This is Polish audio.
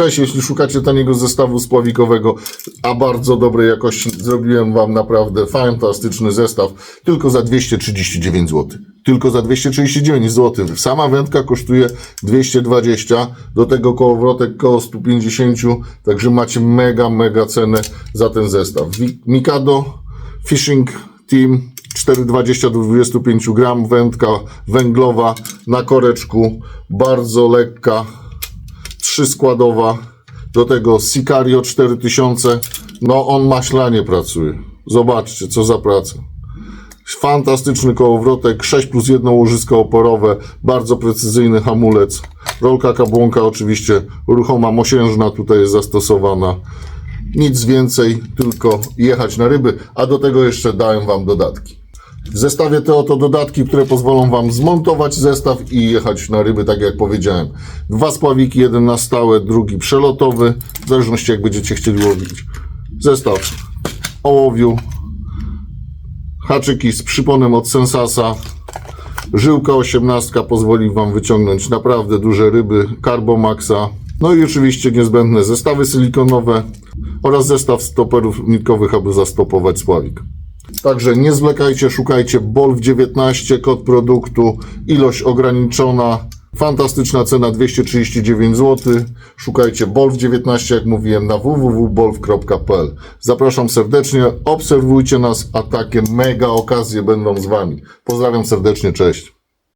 Cześć, jeśli szukacie taniego zestawu spławikowego, a bardzo dobrej jakości, zrobiłem Wam naprawdę fantastyczny zestaw, tylko za 239 zł. Tylko za 239 zł. Sama wędka kosztuje 220, do tego kołowrotek koło 150, także macie mega, mega cenę za ten zestaw. Mikado Fishing Team 4,20 do 25 gram, wędka węglowa na koreczku, bardzo lekka, trzyskładowa, do tego Sicario 4000, no on maślanie pracuje. Zobaczcie, co za praca. Fantastyczny kołowrotek, 6 plus 1 łożysko oporowe, bardzo precyzyjny hamulec, rolka kabłonka oczywiście ruchoma, mosiężna tutaj jest zastosowana. Nic więcej, tylko jechać na ryby, a do tego jeszcze dałem Wam dodatki. W zestawie te oto dodatki, które pozwolą Wam zmontować zestaw i jechać na ryby, tak jak powiedziałem. Dwa spławiki, jeden na stałe, drugi przelotowy, w zależności jak będziecie chcieli łowić. Zestaw ołowiu, haczyki z przyponem od Sensasa, żyłka 18 pozwoli Wam wyciągnąć naprawdę duże ryby, Carbomaxa, no i oczywiście niezbędne zestawy silikonowe oraz zestaw stoperów nitkowych, aby zastopować spławik. Także nie zwlekajcie, szukajcie Bolw 19, kod produktu, ilość ograniczona, fantastyczna cena 239 zł. Szukajcie Bolw 19, jak mówiłem, na www.bolw.pl. Zapraszam serdecznie, obserwujcie nas, a takie mega okazje będą z Wami. Pozdrawiam serdecznie, cześć.